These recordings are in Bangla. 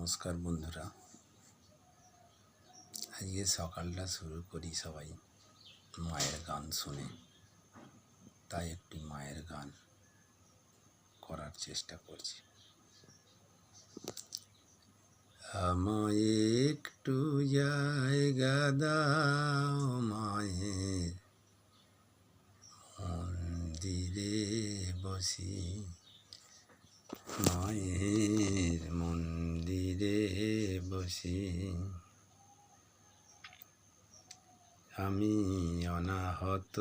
নমস্কার বন্ধুরা। আজকে সকালটা শুরু করি সবাই মায়ের গান শুনে। তাই একটি মায়ের গান করার চেষ্টা করছি। আমায় একটু জায়গা দাও মায়ের। মন্দিরে বসি। মায়ের মন্দিরে বসি। আমি অনাহত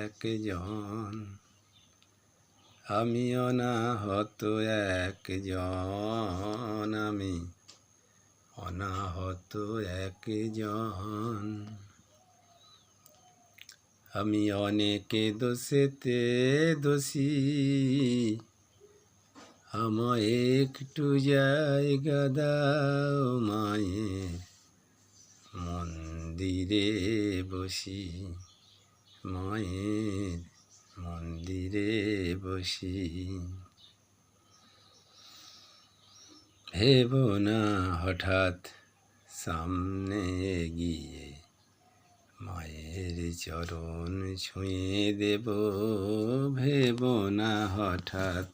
একজন। আমি অনাহত একজন। আমি অনাহত একজন। আমি অনেকে দোষেতে দোষী। আমায় একটু জায়গা দাও মায়ের মন্দিরে বসি, মায়ের মন্দিরে বসি। ভেব না হঠাৎ সামনে গিয়ে মায়ের চরণ ছুঁয়ে দেব। ভেব না হঠাৎ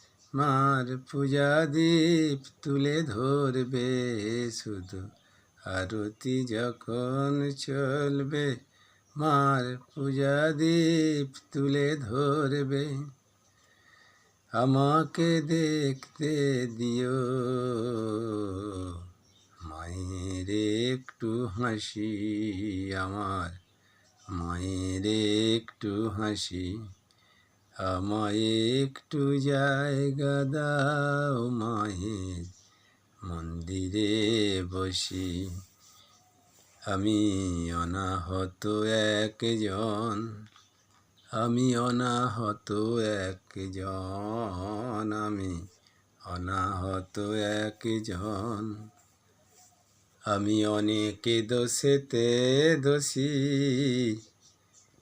মার পূজা দীপ তুলে ধরবে শুধু আরতি যখন চলবে। মার পূজা দীপ তুলে ধরবে। আমাকে দেখতে দিও। মায়ের একটু হাসি আমার, মায়ের একটু হাসি। আমায় একটু জায়গা দাও মায়ের মন্দিরে বসি। আমি অনাহত একজন, আমি অনাহত একজন, আমি অনাহত একজন। আমি অনেকে দোষেতে দোষী